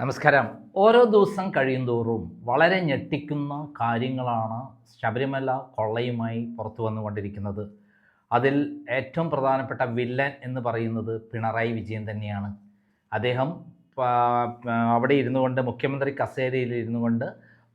നമസ്കാരം. ഓരോ ദിവസം കഴിയുന്തോറും വളരെ ഞെട്ടിക്കുന്ന കാര്യങ്ങളാണ് ശബരിമല കൊള്ളയുമായി പുറത്തു വന്നുകൊണ്ടിരിക്കുന്നത്. അതിൽ ഏറ്റവും പ്രധാനപ്പെട്ട വില്ലൻ എന്ന് പറയുന്നത് പിണറായി വിജയൻ തന്നെയാണ്. അദ്ദേഹം അവിടെ ഇരുന്നു കൊണ്ട് മുഖ്യമന്ത്രി കസേരയിൽ ഇരുന്നു കൊണ്ട്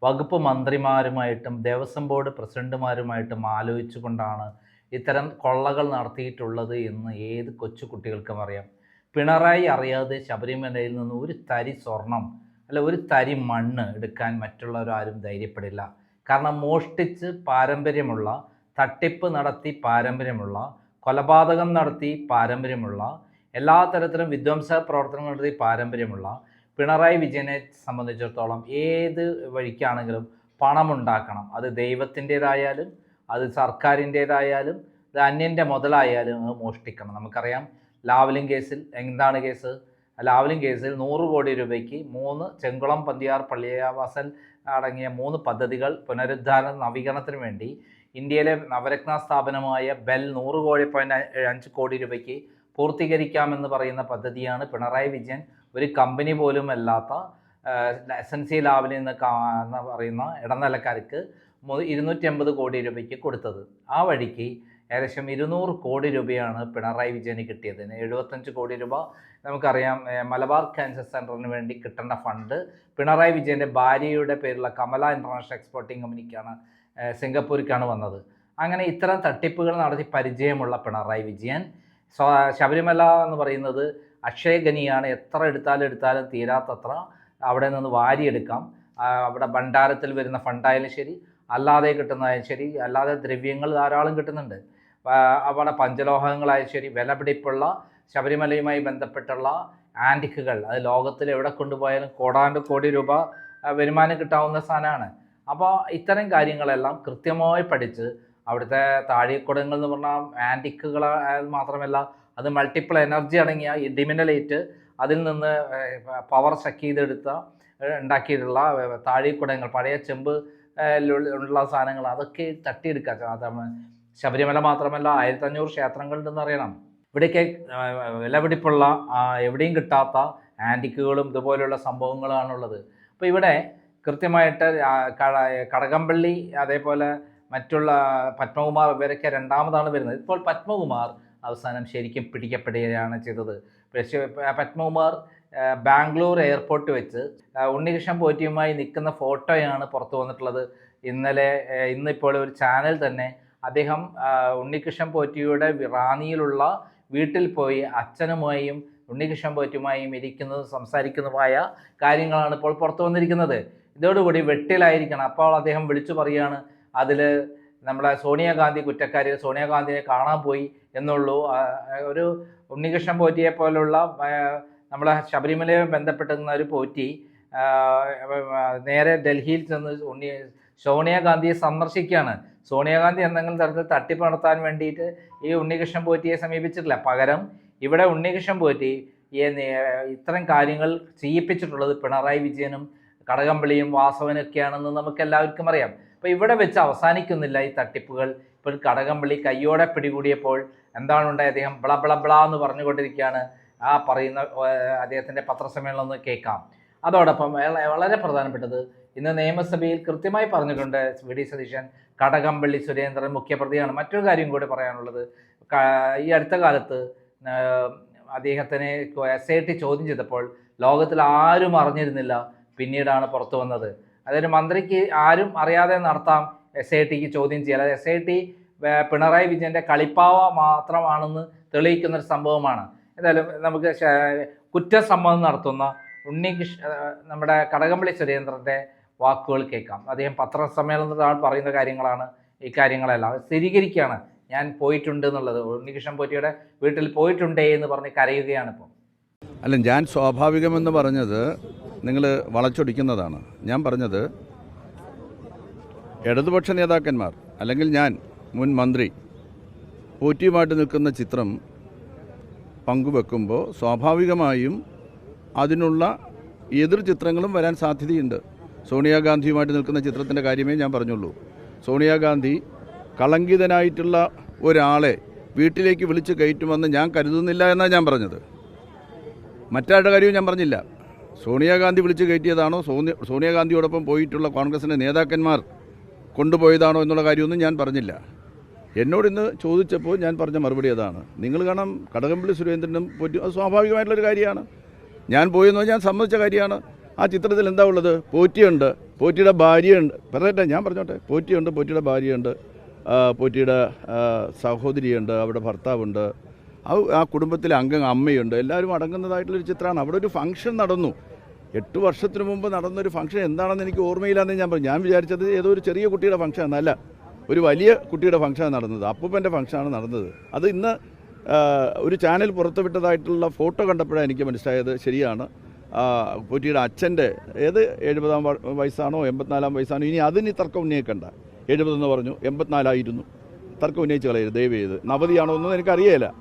വകുപ്പ് മന്ത്രിമാരുമായിട്ടും ദേവസ്വം ബോർഡ് പ്രസിഡന്റുമാരുമായിട്ടും ആലോചിച്ചുകൊണ്ടാണ് ഇത്തരം കൊള്ളകൾ നടത്തിയിട്ടുള്ളത് എന്ന് ഏത് കൊച്ചു കുട്ടികൾക്കും അറിയാം. പിണറായി അറിയാതെ ശബരിമലയിൽ നിന്ന് ഒരു തരി സ്വർണം അല്ല ഒരു തരി മണ്ണ് എടുക്കാൻ മറ്റുള്ളവരാരും ധൈര്യപ്പെടില്ല. കാരണം മോഷ്ടിച്ച് പാരമ്പര്യമുള്ള തട്ടിപ്പ് നടത്തി പാരമ്പര്യമുള്ള കൊലപാതകം നടത്തി പാരമ്പര്യമുള്ള എല്ലാ തരത്തിലും വിധ്വംസ പ്രവർത്തനങ്ങൾ നടത്തി പാരമ്പര്യമുള്ള പിണറായി വിജയനെ സംബന്ധിച്ചിടത്തോളം ഏത് വഴിക്കാണെങ്കിലും പണമുണ്ടാക്കണം. അത് ദൈവത്തിന്റേതായാലും അത് സർക്കാരിന്റേതായാലും അത് അന്യന്റെ മുതലായാലും അത് മോഷ്ടിക്കണം. നമുക്കറിയാം ലാവലിംഗ് കേസിൽ എന്താണ് കേസ്? ലാവലിംഗ് കേസിൽ നൂറ് കോടി രൂപയ്ക്ക് മൂന്ന് ചെങ്കുളം പന്തിയാർ പള്ളിയാവാസൽ അടങ്ങിയ മൂന്ന് പദ്ധതികൾ പുനരുദ്ധാരണ നവീകരണത്തിന് വേണ്ടി ഇന്ത്യയിലെ നവരത്ന സ്ഥാപനമായ ബെൽ നൂറ് കോടി പോയിന്റ് അഞ്ച് കോടി രൂപയ്ക്ക് പൂർത്തീകരിക്കാമെന്ന് പറയുന്ന പദ്ധതിയാണ് പിണറായി വിജയൻ. ഒരു കമ്പനി പോലും അല്ലാത്ത എസ് എൻ സി ലാബിൽ നിന്ന് എന്ന് പറയുന്ന ഇടനിലക്കാർക്ക് ഇരുന്നൂറ്റി അമ്പത് കോടി രൂപയ്ക്ക് കൊടുത്തത്. ആ വഴിക്ക് ഏകദേശം ഇരുന്നൂറ് കോടി രൂപയാണ് പിണറായി വിജയന് കിട്ടിയത്. എഴുപത്തഞ്ച് കോടി രൂപ നമുക്കറിയാം മലബാർ ക്യാൻസർ സെന്ററിന് വേണ്ടി കിട്ടേണ്ട ഫണ്ട് പിണറായി വിജയന്റെ ഭാര്യയുടെ പേരുള്ള കമല ഇന്റർനാഷണൽ എക്സ്പോർട്ടിംഗ് കമ്പനിക്കാണ് സിംഗപ്പൂരിക്കാണ് വന്നത്. അങ്ങനെ ഇത്തരം തട്ടിപ്പുകൾ നടത്തി പരിചയമുള്ള പിണറായി വിജയൻ ശബരിമല എന്ന് പറയുന്നത് അക്ഷയഗനിയാണ് എത്ര എടുത്താലും എടുത്താലും തീരാത്തത്ര അവിടെ നിന്ന് വാരിയെടുക്കാം. അവിടെ ഭണ്ഡാരത്തിൽ വരുന്ന ഫണ്ടായാലും ശരി അല്ലാതെ കിട്ടുന്നതായാലും ശരി അല്ലാതെ ദ്രവ്യങ്ങൾ ധാരാളം കിട്ടുന്നുണ്ട്. അവിടെ പഞ്ചലോഹങ്ങളായാലും ശരി വിലപിടിപ്പുള്ള ശബരിമലയുമായി ബന്ധപ്പെട്ടുള്ള ആന്റിക്കുകൾ അത് ലോകത്തിൽ എവിടെ കൊണ്ടുപോയാലും കോടാണ്ട് കോടി രൂപ വരുമാനം കിട്ടാവുന്ന സാധനമാണ്. അപ്പോൾ ഇത്തരം കാര്യങ്ങളെല്ലാം കൃത്യമായി പഠിച്ച് അവിടുത്തെ താഴെക്കുടങ്ങൾ എന്ന് പറഞ്ഞാൽ ആന്റിക്കുകൾ മാത്രമല്ല അത് മൾട്ടിപ്പിൾ എനർജി അടങ്ങിയ ഡിമിനലേറ്റ് അതിൽ നിന്ന് പവർ ഷക്ക് ചെയ്തെടുത്ത ഉണ്ടാക്കിയിട്ടുള്ള താഴെക്കുടങ്ങൾ പഴയ ചെമ്പ് ഉള്ള സാധനങ്ങൾ അതൊക്കെ തട്ടിയെടുക്കുക. അത് ശബരിമല മാത്രമല്ല ആയിരത്തഞ്ഞൂറ് ക്ഷേത്രങ്ങളുണ്ടെന്ന് അറിയണം ഇവിടെയൊക്കെ ഏഹ് വിലപിടിപ്പുള്ള എവിടെയും കിട്ടാത്ത ആന്റിക്കുകളും ഇതുപോലെയുള്ള സംഭവങ്ങളാണുള്ളത്. അപ്പോൾ ഇവിടെ കൃത്യമായിട്ട് കടകംപള്ളി അതേപോലെ മറ്റുള്ള പത്മകുമാർ ഇവരൊക്കെ രണ്ടാമതാണ് വരുന്നത്. ഇപ്പോൾ പത്മകുമാർ അവസാനം ശരിക്കും പിടിക്കപ്പെടുകയാണ് ചെയ്തത്. പക്ഷേ പത്മകുമാർ ബാംഗ്ലൂർ എയർപോർട്ട് വെച്ച് ഉണ്ണികൃഷ്ണൻ പോറ്റിയുമായി നിൽക്കുന്ന ഫോട്ടോയാണ് പുറത്തു വന്നിട്ടുള്ളത്. ഇന്നലെ ഇന്നിപ്പോൾ ഒരു ചാനൽ തന്നെ അദ്ദേഹം ഉണ്ണികൃഷ്ണൻ പോറ്റിയുടെ റാന്നിയിലുള്ള വീട്ടിൽ പോയി അച്ഛനുമായും ഉണ്ണികൃഷ്ണൻ പോറ്റുമായും ഇരിക്കുന്നതും സംസാരിക്കുന്നതുമായ കാര്യങ്ങളാണ് ഇപ്പോൾ പുറത്തു വന്നിരിക്കുന്നത്. ഇതോടുകൂടി വെട്ടിലായിരിക്കണം. അപ്പോൾ അദ്ദേഹം വിളിച്ചു പറയുകയാണ് അതിൽ നമ്മളെ സോണിയാഗാന്ധി കുറ്റക്കാരി സോണിയാഗാന്ധിയെ കാണാൻ പോയി എന്നുള്ളൂ. ഒരു ഉണ്ണികൃഷ്ണൻ പോറ്റിയെ പോലുള്ള നമ്മളെ ശബരിമലയെ ബന്ധപ്പെട്ടിരുന്ന ഒരു പോറ്റി നേരെ ഡൽഹിയിൽ ചെന്ന് ഉണ്ണി സോണിയാഗാന്ധിയെ സന്ദർശിക്കുകയാണ്. സോണിയാഗാന്ധി എന്തെങ്കിലും തരത്തിൽ തട്ടിപ്പ് നടത്താൻ വേണ്ടിയിട്ട് ഈ ഉണ്ണികൃഷ്ണൻ പോറ്റിയെ സമീപിച്ചിട്ടില്ല. പകരം ഇവിടെ ഉണ്ണികൃഷ്ണൻ പോറ്റി ഇത്തരം കാര്യങ്ങൾ ചെയ്യിപ്പിച്ചിട്ടുള്ളത് പിണറായി വിജയനും കടകമ്പളിയും വാസവനൊക്കെയാണെന്ന് നമുക്ക് എല്ലാവർക്കും അറിയാം. അപ്പോൾ ഇവിടെ വെച്ച് അവസാനിക്കുന്നില്ല ഈ തട്ടിപ്പുകൾ. ഇപ്പോൾ കടകംപള്ളി കയ്യോടെ പിടികൂടിയപ്പോൾ എന്താണ് അദ്ദേഹം ബ്ല ബ്ല ബ്ല എന്ന് പറഞ്ഞുകൊണ്ടിരിക്കുകയാണ്. ആ പറയുന്ന അദ്ദേഹത്തിന്റെ പത്രസമ്മേളനം ഒന്ന് കേൾക്കാം. അതോടൊപ്പം വളരെ പ്രധാനപ്പെട്ടത് ഇന്ന് നിയമസഭയിൽ കൃത്യമായി പറഞ്ഞിട്ടുണ്ട് വി ഡി സതീശൻ കടകംപള്ളി സുരേന്ദ്രൻ മുഖ്യപ്രതിയാണ്. മറ്റൊരു കാര്യം കൂടി പറയാനുള്ളത്. ഈ അടുത്ത കാലത്ത് അദ്ദേഹത്തിനെ എസ് ഐ ടി ചോദ്യം ചെയ്തപ്പോൾ ലോകത്തിൽ ആരും അറിഞ്ഞിരുന്നില്ല പിന്നീടാണ് പുറത്തു വന്നത്. അതായത് മന്ത്രിക്ക് ആരും അറിയാതെ നടത്താം എസ് ഐ ടിക്ക് ചോദ്യം ചെയ്യുക അതായത് എസ് ഐ ടി പിണറായി വിജയന്റെ കളിപ്പാവ മാത്രമാണെന്ന് തെളിയിക്കുന്ന ഒരു സംഭവമാണ്. എന്തായാലും നമുക്ക് കുറ്റസമ്മതം നടത്തുന്ന ഉണ്ണികൃഷ്ണ നമ്മുടെ കടകംപള്ളി സുരേന്ദ്രന്റെ വാക്കുകൾ കേൾക്കാം. അദ്ദേഹം പത്രസമ്മേളനത്തിലാണ് പറയുന്ന കാര്യങ്ങളാണ് ഈ കാര്യങ്ങളെല്ലാം. സ്ഥിരീകരിക്കുകയാണ്. ഞാൻ പോയിട്ടുണ്ട് എന്നുള്ളത്. ഉണ്ണികൃഷ്ണൻ പോറ്റിയുടെ വീട്ടിൽ പോയിട്ടുണ്ടേ എന്ന് പറഞ്ഞ് കരയുകയാണ് ഇപ്പോൾ അല്ല ഞാൻ സ്വാഭാവികമെന്ന് പറഞ്ഞത് നിങ്ങൾ വളച്ചൊടിക്കുന്നതാണ്. ഞാൻ പറഞ്ഞത് ഇടതുപക്ഷ നേതാക്കന്മാർ അല്ലെങ്കിൽ ഞാൻ മുൻ മന്ത്രി പോറ്റിയുമായിട്ട് നിൽക്കുന്ന ചിത്രം പങ്കുവെക്കുമ്പോൾ സ്വാഭാവികമായും അതിനുള്ള എതിർ ചിത്രങ്ങളും വരാൻ സാധ്യതയുണ്ട്. സോണിയാഗാന്ധിയുമായിട്ട് നിൽക്കുന്ന ചിത്രത്തിന്റെ കാര്യമേ ഞാൻ പറഞ്ഞുള്ളൂ. സോണിയാഗാന്ധി കളങ്കിതനായിട്ടുള്ള ഒരാളെ വീട്ടിലേക്ക് വിളിച്ച് കയറ്റുമെന്ന് ഞാൻ കരുതുന്നില്ല എന്നാണ് ഞാൻ പറഞ്ഞത്. മറ്റാരുടെ കാര്യവും ഞാൻ പറഞ്ഞില്ല. സോണിയാഗാന്ധി വിളിച്ച് കയറ്റിയതാണോ? സോണിയ സോണിയാഗാന്ധിയോടൊപ്പം പോയിട്ടുള്ള കോൺഗ്രസിന്റെ നേതാക്കന്മാർ കൊണ്ടുപോയതാണോ എന്നുള്ള കാര്യമൊന്നും ഞാൻ പറഞ്ഞില്ല. എന്നോട് ഇന്ന് ചോദിച്ചപ്പോൾ ഞാൻ പറഞ്ഞ മറുപടി അതാണ്. നിങ്ങൾ കാണാം കടകംപള്ളി സുരേന്ദ്രനും പറ്റും അത് സ്വാഭാവികമായിട്ടുള്ളൊരു കാര്യമാണ്. ഞാൻ പോയെന്ന് ഞാൻ സമ്മതിച്ച കാര്യമാണ്. ആ ചിത്രത്തിൽ എന്താ ഉള്ളത്? പോറ്റിയുണ്ട്. പോറ്റിയുടെ ഭാര്യയുണ്ട്. പറയട്ടെ ഞാൻ പറഞ്ഞോട്ടെ. പോറ്റിയുണ്ട് പോറ്റിയുടെ ഭാര്യയുണ്ട്. പോറ്റിയുടെ സഹോദരിയുണ്ട് അവിടെ ഭർത്താവുണ്ട്. ആ കുടുംബത്തിലെ അംഗം അമ്മയുണ്ട്. എല്ലാവരും അടങ്ങുന്നതായിട്ടുള്ളൊരു ചിത്രമാണ്. അവിടെ ഒരു ഫംഗ്ഷൻ നടന്നു. എട്ട് വർഷത്തിന് മുമ്പ് നടന്നൊരു ഫംഗ്ഷൻ എന്താണെന്ന് എനിക്ക് ഓർമ്മയില്ലാന്ന് ഞാൻ പറഞ്ഞു. ഞാൻ വിചാരിച്ചത് ഏതോ ഒരു ചെറിയ കുട്ടിയുടെ ഫംഗ്ഷൻ എന്നല്ല. ഒരു വലിയ കുട്ടിയുടെ ഫംഗ്ഷനാണ് നടന്നത്. അപ്പൂപ്പന്റെ ഫംഗ്ഷനാണ് നടന്നത്. അത് ഇന്ന് ഒരു ചാനൽ പുറത്തുവിട്ടതായിട്ടുള്ള ഫോട്ടോ കണ്ടപ്പോഴാണ് എനിക്ക് മനസ്സിലായത്. ശരിയാണ്. ആ, പോറ്റിയുടെ അച്ഛന്റെ ഏത് എഴുപതാം വയസ്സാണോ എൺപത്തിനാലാം വയസ്സാണോ ഇനി അതിന് തർക്കം ഉന്നയിക്കണ്ട. എഴുപതെന്ന് പറഞ്ഞു എൺപത്തിനാലായിരുന്നു. തർക്കം ഉന്നയിച്ച് കളയരുത് ദയവ് ചെയ്ത്. നവതിയാണോ എന്നൊന്നും എനിക്കറിയില്ല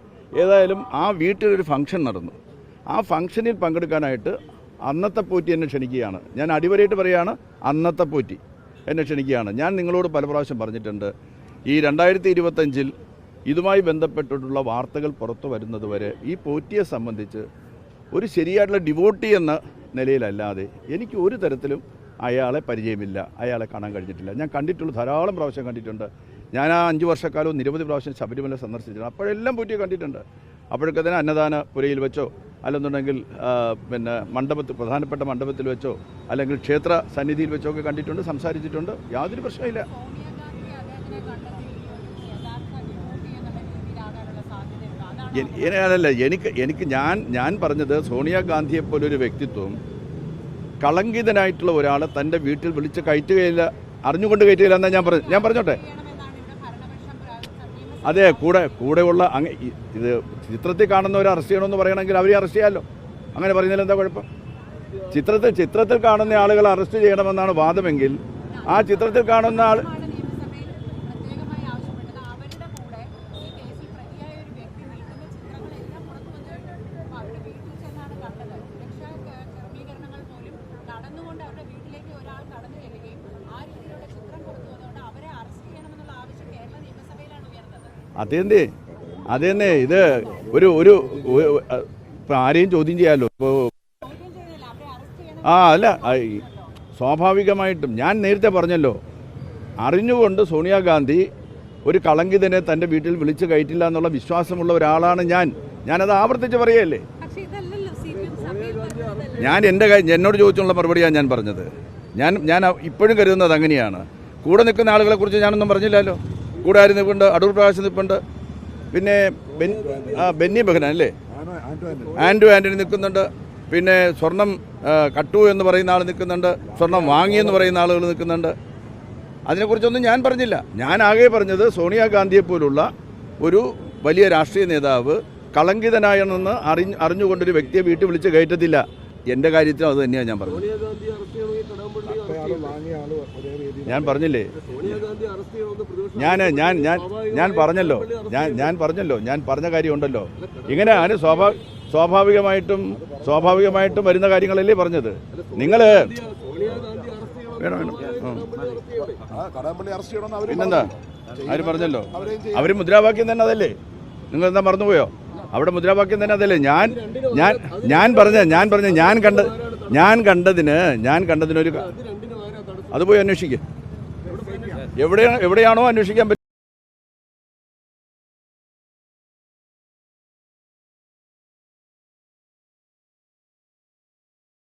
ഏതായാലും ആ വീട്ടിലൊരു ഫംഗ്ഷൻ നടന്നു. ആ ഫംഗ്ഷനിൽ പങ്കെടുക്കാനായിട്ട് അന്നത്തെ പോറ്റി എന്നെ ക്ഷണിക്കുകയാണ്. ഞാൻ അടിവരയിട്ട് പറയുകയാണ് അന്നത്തെ പോറ്റി എന്നെ ക്ഷണിക്കുകയാണ്. ഞാൻ നിങ്ങളോട് പല പ്രാവശ്യം പറഞ്ഞിട്ടുണ്ട് ഈ രണ്ടായിരത്തി ഇരുപത്തഞ്ചിൽ ഇതുമായി ബന്ധപ്പെട്ടിട്ടുള്ള വാർത്തകൾ പുറത്തു വരുന്നതുവരെ ഈ പോറ്റിയെ സംബന്ധിച്ച് ഒരു ശരിയായിട്ടുള്ള ഡിവോട്ടി എന്ന നിലയിലല്ലാതെ എനിക്ക് ഒരു തരത്തിലും അയാളെ പരിചയമില്ല അയാളെ കാണാൻ കഴിഞ്ഞിട്ടില്ല. ഞാൻ കണ്ടിട്ടുള്ള ധാരാളം പ്രാവശ്യം കണ്ടിട്ടുണ്ട്. ഞാൻ ആ അഞ്ച് വർഷക്കാലവും നിരവധി പ്രാവശ്യം ശബരിമല സന്ദർശിച്ചിട്ടുണ്ട്. അപ്പോഴെല്ലാം പോറ്റിയെ കണ്ടിട്ടുണ്ട്. അപ്പോഴൊക്കെ തന്നെ അന്നദാന പുരയിൽ വെച്ചോ അല്ലെന്നുണ്ടെങ്കിൽ പിന്നെ മണ്ഡപത്തിൽ പ്രധാനപ്പെട്ട മണ്ഡപത്തിൽ വെച്ചോ അല്ലെങ്കിൽ ക്ഷേത്ര സന്നിധിയിൽ വെച്ചോ ഒക്കെ കണ്ടിട്ടുണ്ട് സംസാരിച്ചിട്ടുണ്ട്. യാതൊരു പ്രശ്നമില്ല സോണിയാഗാന്ധി അദ്ദേഹത്തിനെ കണ്ടെത്തി ഒരു യഥാർത്ഥ വിഭൂതി എന്നുള്ള രീതിയിലാകാനുള്ള സാധ്യതയുണ്ട് അതാണ് എനി- എനി- അതല്ല എനിക്ക് എനിക്ക് ഞാൻ ഞാൻ പറഞ്ഞത് സോണിയാഗാന്ധിയെ പോലൊരു വ്യക്തിത്വം കളങ്കിതനായിട്ടുള്ള ഒരാളെ തന്റെ വീട്ടിൽ വിളിച്ച് കയറ്റുകയില്ല അറിഞ്ഞുകൊണ്ട് കയറ്റുകയില്ല എന്നാ ഞാൻ പറഞ്ഞു ഞാൻ പറഞ്ഞോട്ടെ? അതെ കൂടെ കൂടെയുള്ള അങ്ങ് ഇത് ചിത്രത്തിൽ കാണുന്നവരെ അറസ്റ്റ് ചെയ്യണമെന്ന് പറയണമെങ്കിൽ അവരെ അറസ്റ്റ് ചെയ്യാമല്ലോ അങ്ങനെ പറയുന്നതിൽ എന്താ കുഴപ്പം? ചിത്രത്തിൽ ചിത്രത്തിൽ കാണുന്ന ആളുകൾ അറസ്റ്റ് ചെയ്യണമെന്നാണ് വാദമെങ്കിൽ ആ ചിത്രത്തിൽ കാണുന്ന ആൾ ആണ് നിയമസഭയിൽ പ്രത്യേകമായി ആവശ്യപ്പെട്ടത് അവരുടെ കൂടെ ഈ കേസിൽ പ്രതിയായ ഒരു വ്യക്തി നിൽക്കുന്ന ചിത്രങ്ങളെല്ലാം പുറത്തു വന്നിട്ടുണ്ട് അപ്പോൾ അവരുടെ വീട്ടിൽ ചെന്നാണ് കണ്ടത് സുരക്ഷാ ക- ക്രമീകരണങ്ങൾ പോലും നടന്നുകൊണ്ട് അവരുടെ വീട്ടിലേക്ക് ഒരാൾ കടന്നു ചെല്ലുകയും ആ രീതിയിലുള്ള ചിത്രം പുറത്തു വന്നതുകൊണ്ട് അവരെ അറസ്റ്റ് ചെയ്യണമെന്നുള്ള ആവശ്യം കേരള നിയമസഭയിലാണ് ഉയർന്നത് അതേന്നേ ഇത് ഒരു ഒരു ആരെയും ചോദ്യം ചെയ്യാമല്ലോ ഇപ്പോൾ ആ അല്ല സ്വാഭാവികമായിട്ടും ഞാൻ നേരത്തെ പറഞ്ഞല്ലോ. അറിഞ്ഞുകൊണ്ട് സോണിയാഗാന്ധി ഒരു കളങ്കിതനെ തന്റെ വീട്ടിൽ വിളിച്ച് കയറ്റില്ല എന്നുള്ള വിശ്വാസമുള്ള ഒരാളാണ് ഞാൻ. ഞാനത് ആവർത്തിച്ച് പറയല്ലേ ഞാൻ എന്റെ എന്നോട് ചോദിച്ചുള്ള മറുപടിയാണ് ഞാൻ പറഞ്ഞത്. ഞാൻ ഞാൻ ഇപ്പോഴും കരുതുന്നത് അങ്ങനെയാണ്. കൂടെ നിൽക്കുന്ന ആളുകളെ കുറിച്ച് ഞാനൊന്നും പറഞ്ഞില്ലല്ലോ. കൂടെ ആര് നിൽപ്പുണ്ട് അടൂർ പ്രകാശ് നിൽപ്പുണ്ട്. പിന്നെ ബെന്നി ബെഹനാൻ അല്ലേ? ആൻഡു ആന്റണി നിൽക്കുന്നുണ്ട്. പിന്നെ സ്വർണം കട്ടു എന്ന് പറയുന്ന ആൾ നിൽക്കുന്നുണ്ട്. സ്വർണം വാങ്ങിയെന്ന് പറയുന്ന ആളുകൾ നിൽക്കുന്നുണ്ട്. അതിനെക്കുറിച്ചൊന്നും ഞാൻ പറഞ്ഞില്ല. ഞാൻ ആകെ പറഞ്ഞത് സോണിയാഗാന്ധിയെ പോലുള്ള ഒരു വലിയ രാഷ്ട്രീയ നേതാവ് കളങ്കിതനായെന്ന് അറിഞ്ഞ് അറിഞ്ഞുകൊണ്ടൊരു വ്യക്തിയെ വീട്ടിൽ വിളിച്ച് കയറ്റത്തില്ല. എന്റെ കാര്യത്തിലും അത് തന്നെയാണ് ഞാൻ പറഞ്ഞത്. ഞാൻ പറഞ്ഞില്ലേ? ഞാൻ ഞാൻ ഞാൻ ഞാൻ പറഞ്ഞല്ലോ. ഞാൻ ഞാൻ പറഞ്ഞല്ലോ. ഞാൻ പറഞ്ഞ കാര്യമുണ്ടല്ലോ. ഇങ്ങനെ അതിന് സ്വാഭാ സ്വാഭാവികമായിട്ടും സ്വാഭാവികമായിട്ടും വരുന്ന കാര്യങ്ങളല്ലേ പറഞ്ഞത്? നിങ്ങൾ വേണം പിന്നെന്താ? പറഞ്ഞു. ആര് പറഞ്ഞല്ലോ. അവർ അവർ മുദ്രാവാക്യം തന്നെ അതല്ലേ? നിങ്ങൾ എന്താ മറന്നുപോയോ? അവിടെ മുദ്രാവാക്യം തന്നെ അതല്ലേ? ഞാൻ ഞാൻ ഞാൻ പറഞ്ഞ ഞാൻ പറഞ്ഞ ഞാൻ കണ്ട ഞാൻ കണ്ടതിന് ഞാൻ കണ്ടതിനൊരു അത് പോയി അന്വേഷിക്കുക എവിടെയാണ് എവിടെയാണോ അന്വേഷിക്കാൻ